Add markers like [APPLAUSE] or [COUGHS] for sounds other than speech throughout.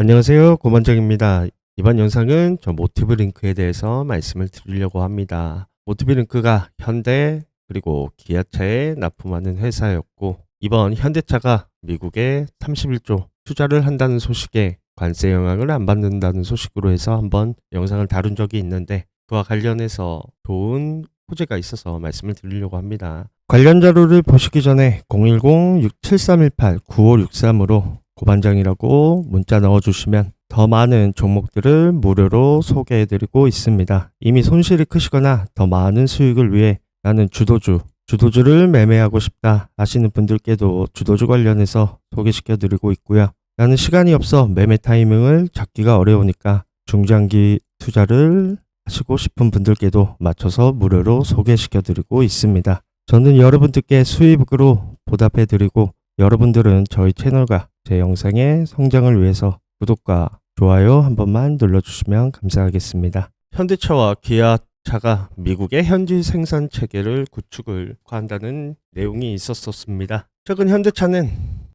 안녕하세요. 고만정입니다. 이번 영상은 저 모티브 링크에 대해서 말씀을 드리려고 합니다. 모티브 링크가 현대 그리고 기아차에 납품하는 회사였고 이번 현대차가 미국에 31조 투자를 한다는 소식에 관세 영향을 안 받는다는 소식으로 해서 한번 영상을 다룬 적이 있는데 그와 관련해서 좋은 호재가 있어서 말씀을 드리려고 합니다. 관련 자료를 보시기 전에 010-7318-9563으로 고반장이라고 문자 넣어주시면 더 많은 종목들을 무료로 소개해드리고 있습니다. 이미 손실이 크시거나 더 많은 수익을 위해 나는 주도주, 주도주를 매매하고 싶다 하시는 분들께도 주도주 관련해서 소개시켜드리고 있고요. 나는 시간이 없어 매매 타이밍을 잡기가 어려우니까 중장기 투자를 하시고 싶은 분들께도 맞춰서 무료로 소개시켜드리고 있습니다. 저는 여러분들께 수입으로 보답해드리고 여러분들은 저희 채널과 제 영상의 성장을 위해서 구독과 좋아요 한 번만 눌러주시면 감사하겠습니다. 현대차와 기아차가 미국의 현지 생산 체계를 구축을 한다는 내용이 있었었습니다. 최근 현대차는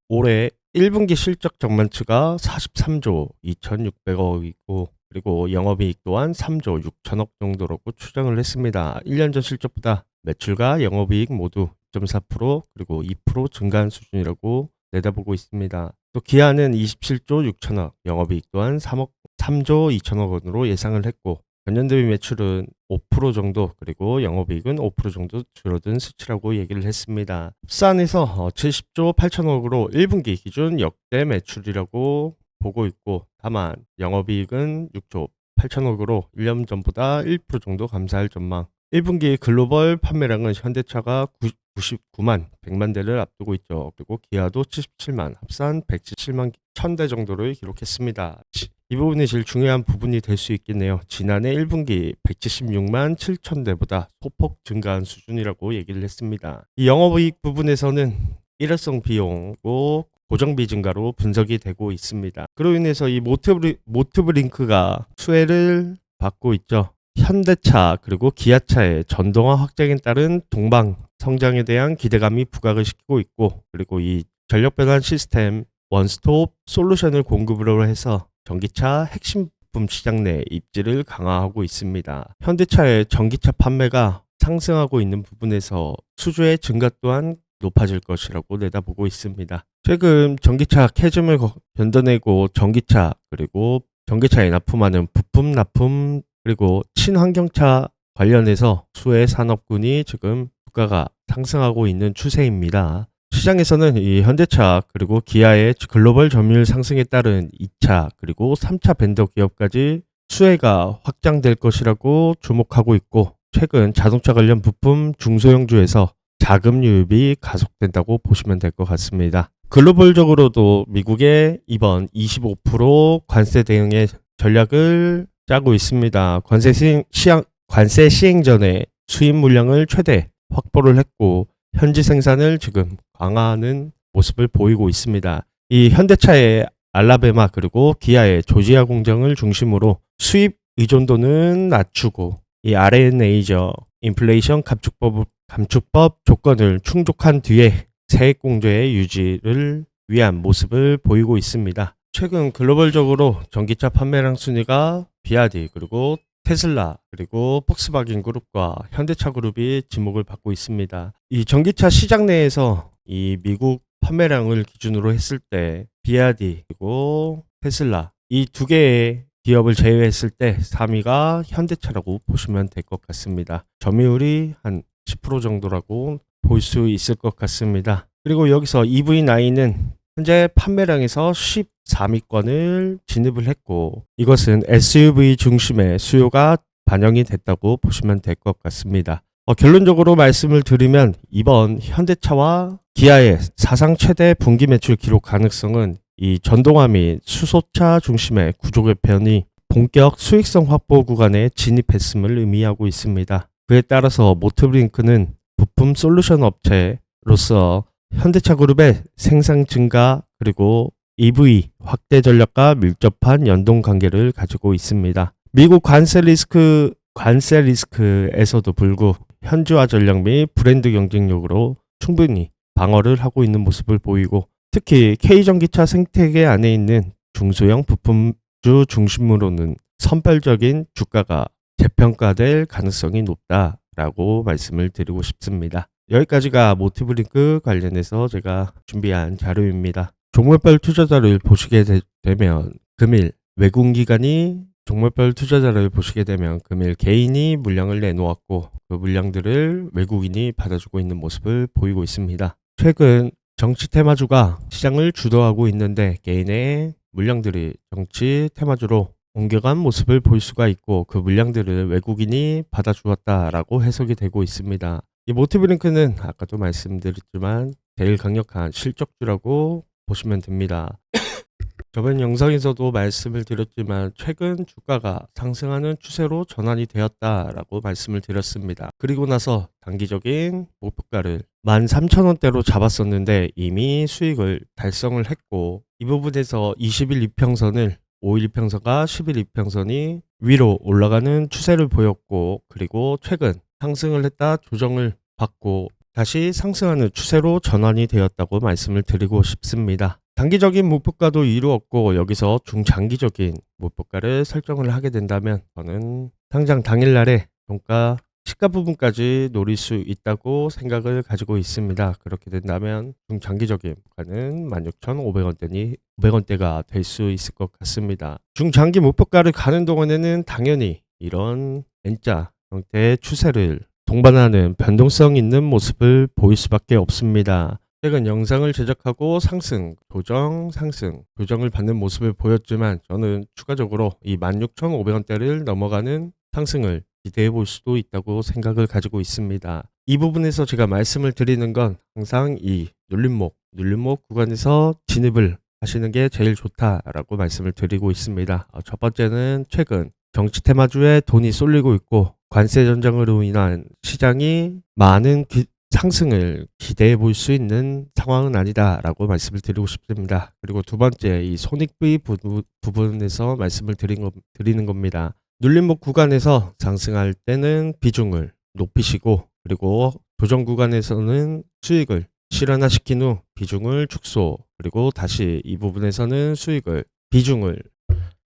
올해 1분기 실적 전망치가 43조 2,600억이고 그리고 영업이익 또한 3조 6천억 정도라고 추정을 했습니다. 1년 전 실적보다 매출과 영업이익 모두 0.4% 그리고 2% 증가한 수준이라고 내다보고 있습니다. 또 기아는 27조 6천억, 영업이익 또한 3억 3조 2천억 원으로 예상을 했고 전년 대비 매출은 5% 정도 그리고 영업이익은 5% 정도 줄어든 수치라고 얘기를 했습니다. 흡사안에서 70조 8천억으로 1분기 기준 역대 매출이라고 보고 있고 다만 영업이익은 6조 8천억으로 1년 전보다 1% 정도 감소할 전망 1분기 글로벌 판매량은 현대차가 99만 100만 대를 앞두고 있죠. 그리고 기아도 77만 합산 177만 1000대 정도를 기록했습니다. 이 부분이 제일 중요한 부분이 될 수 있겠네요. 지난해 1분기 176만 7천 대보다 소폭 증가한 수준이라고 얘기를 했습니다. 이 영업이익 부분에서는 일회성 비용고 고정비 증가로 분석이 되고 있습니다. 그로 인해서 이 모티브, 모티브 링크가 수혜를 받고 있죠. 현대차 그리고 기아차의 전동화 확장에 따른 동방 성장에 대한 기대감이 부각을 시키고 있고 그리고 이 전력 변환 시스템 원스톱 솔루션을 공급으로 해서 전기차 핵심 부품 시장 내 입지를 강화하고 있습니다. 현대차의 전기차 판매가 상승하고 있는 부분에서 수주의 증가 또한 높아질 것이라고 내다보고 있습니다. 최근 전기차 캐즘을 견뎌내고 전기차 그리고 전기차에 납품하는 부품 납품 그리고 친환경차 관련해서 수혜 산업군이 지금 주가가 상승하고 있는 추세입니다. 시장에서는 이 현대차 그리고 기아의 글로벌 점유율 상승에 따른 2차 그리고 3차 벤더 기업까지 수혜가 확장될 것이라고 주목하고 있고 최근 자동차 관련 부품 중소형주에서 자금 유입이 가속된다고 보시면 될 것 같습니다. 글로벌적으로도 미국의 이번 25% 관세 대응의 전략을 짜고 있습니다. 관세 시행, 시행, 관세 시행 전에 수입 물량을 최대 확보를 했고 현지 생산을 지금 강화하는 모습을 보이고 있습니다. 이 현대차의 알라베마 그리고 기아의 조지아 공장을 중심으로 수입 의존도는 낮추고 이 R&A죠. 인플레이션 감축법, 감축법 조건을 충족한 뒤에 세액 공제의 유지를 위한 모습을 보이고 있습니다. 최근 글로벌적으로 전기차 판매량 순위가 비아디 그리고 테슬라 그리고 폭스바겐 그룹과 현대차 그룹이 지목을 받고 있습니다. 이 전기차 시장 내에서 이 미국 판매량을 기준으로 했을 때 비아디 그리고 테슬라 이 두 개의 기업을 제외했을 때 3위가 현대차라고 보시면 될 것 같습니다. 점유율이 한 10% 정도라고 볼 수 있을 것 같습니다. 그리고 여기서 EV9은 현재 판매량에서 14위권을 진입을 했고 이것은 SUV 중심의 수요가 반영이 됐다고 보시면 될 것 같습니다. 어, 결론적으로 말씀을 드리면 이번 현대차와 기아의 사상 최대 분기 매출 기록 가능성은 이 전동화 및 수소차 중심의 구조 개편이 본격 수익성 확보 구간에 진입했음을 의미하고 있습니다. 그에 따라서 모트브링크는 부품 솔루션 업체로서 현대차 그룹의 생산 증가 그리고 EV 확대 전략과 밀접한 연동 관계를 가지고 있습니다. 미국 관세 리스크 관세 리스크에서도 불구 현지화 전략 및 브랜드 경쟁력으로 충분히 방어를 하고 있는 모습을 보이고 특히 K전기차 생태계 안에 있는 중소형 부품주 중심으로는 선별적인 주가가 재평가될 가능성이 높다라고 말씀을 드리고 싶습니다. 여기까지가 모티브 링크 관련해서 제가 준비한 자료입니다. 종목별 투자자를 보시게 되, 면 금일 외국 기관이 종목별 투자자를 보시게 되면 금일 개인이 물량을 내놓았고 그 물량들을 외국인이 받아주고 있는 모습을 보이고 있습니다. 최근 정치 테마주가 시장을 주도하고 있는데 개인의 물량들이 정치 테마주로 옮겨간 모습을 볼 수가 있고 그 물량들을 외국인이 받아주었다라고 해석이 되고 있습니다. 이 모티브 링크는 아까 도 말씀드렸지만 제일 강력한 실적주라고 보시면 됩니다. [COUGHS] 저번 영상에서도 말씀을 드렸지만 최근 주가가 상승하는 추세로 전환이 되었다라고 말씀을 드렸습니다. 그리고 나서 단기적인 목표가를 13,000원대로 잡았었는데 이미 수익을 달성을 했고 이 부분에서 20일 이평선을 5일 이평선과 10일 이평선이 위로 올라가는 추세를 보였고 그리고 최근 상승을 했다 조정을 받고 다시 상승하는 추세로 전환이 되었다고 말씀을 드리고 싶습니다. 단기적인 목표가도 이루었고 여기서 중장기적인 목표가를 설정을 하게 된다면 저는 당장 당일날에 종가 시가 부분까지 노릴 수 있다고 생각을 가지고 있습니다. 그렇게 된다면 중장기적인 목표가는 16,500원대니 500원대가 될 수 있을 것 같습니다. 중장기 목표가를 가는 동안에는 당연히 이런 N자 형태의 추세를 동반하는 변동성 있는 모습을 보일 수밖에 없습니다. 최근 영상을 제작하고 상승, 조정, 상승, 조정을 받는 모습을 보였지만 저는 추가적으로 이 16,500원대를 넘어가는 상승을 기대해 볼 수도 있다고 생각을 가지고 있습니다. 이 부분에서 제가 말씀을 드리는 건 항상 이 눌림목, 눌림목 구간에서 진입을 하시는 게 제일 좋다라고 말씀을 드리고 있습니다. 어, 첫 번째는 최근 정치 테마주에 돈이 쏠리고 있고 관세 전쟁으로 인한 시장이 많은 기, 상승을 기대해 볼 수 있는 상황은 아니다라고 말씀을 드리고 싶습니다. 그리고 두 번째 이 손익비 부, 부분에서 말씀을 드린 거, 드리는 겁니다. 눌림목 구간에서 상승할 때는 비중을 높이시고 그리고 조정 구간에서는 수익을 실현화시킨 후 비중을 축소 그리고 다시 이 부분에서는 수익을 비중을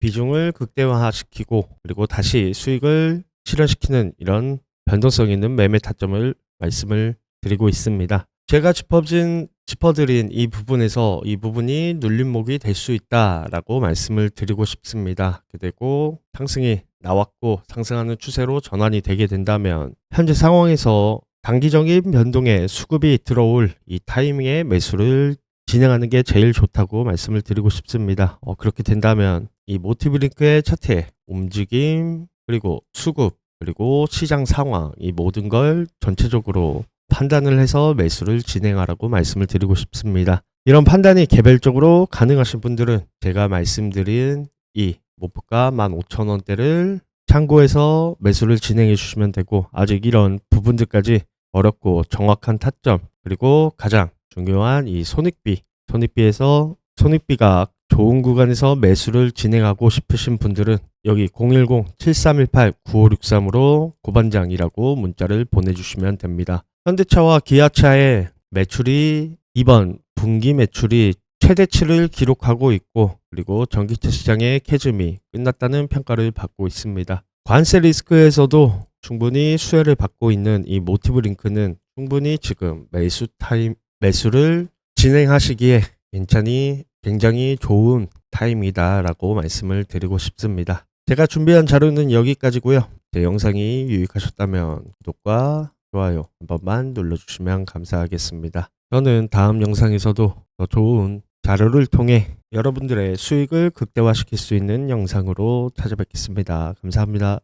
비중을 극대화시키고 그리고 다시 수익을 실현시키는 이런 변동성 있는 매매 타점을 말씀을 드리고 있습니다. 제가 짚어진 짚어드린 이 부분에서 이 부분이 눌림목이 될 수 있다라고 말씀을 드리고 싶습니다. 그리고 상승이 나왔고 상승하는 추세로 전환이 되게 된다면 현재 상황에서 단기적인 변동에 수급이 들어올 이 타이밍에 매수를 진행하는 게 제일 좋다고 말씀을 드리고 싶습니다. 어, 그렇게 된다면 이 모티브 링크의 차트의 움직임 그리고 수급 그리고 시장 상황 이 모든 걸 전체적으로 판단을 해서 매수를 진행하라고 말씀을 드리고 싶습니다. 이런 판단이 개별적으로 가능하신 분들은 제가 말씀드린 이 목표가 15,000원대를 참고해서 매수를 진행해 주시면 되고 아직 이런 부분들까지 어렵고 정확한 타점 그리고 가장 중요한 이 손익비 손익비에서 손익비가 좋은 구간에서 매수를 진행하고 싶으신 분들은 여기 010-7318-9563으로 고반장이라고 문자를 보내주시면 됩니다. 현대차와 기아차의 매출이 이번 분기 매출이 최대치를 기록하고 있고 그리고 전기차 시장의 캐즘이 끝났다는 평가를 받고 있습니다. 관세 리스크에서도 충분히 수혜를 받고 있는 이 모티브 링크는 충분히 지금 매수 타임 매수를 진행하시기에 괜찮이 굉장히 좋은 타임이다라고 말씀을 드리고 싶습니다. 제가 준비한 자료는 여기까지고요. 제 영상이 유익하셨다면 구독과 좋아요 한 번만 눌러주시면 감사하겠습니다. 저는 다음 영상에서도 더 좋은 자료를 통해 여러분들의 수익을 극대화시킬 수 있는 영상으로 찾아뵙겠습니다. 감사합니다.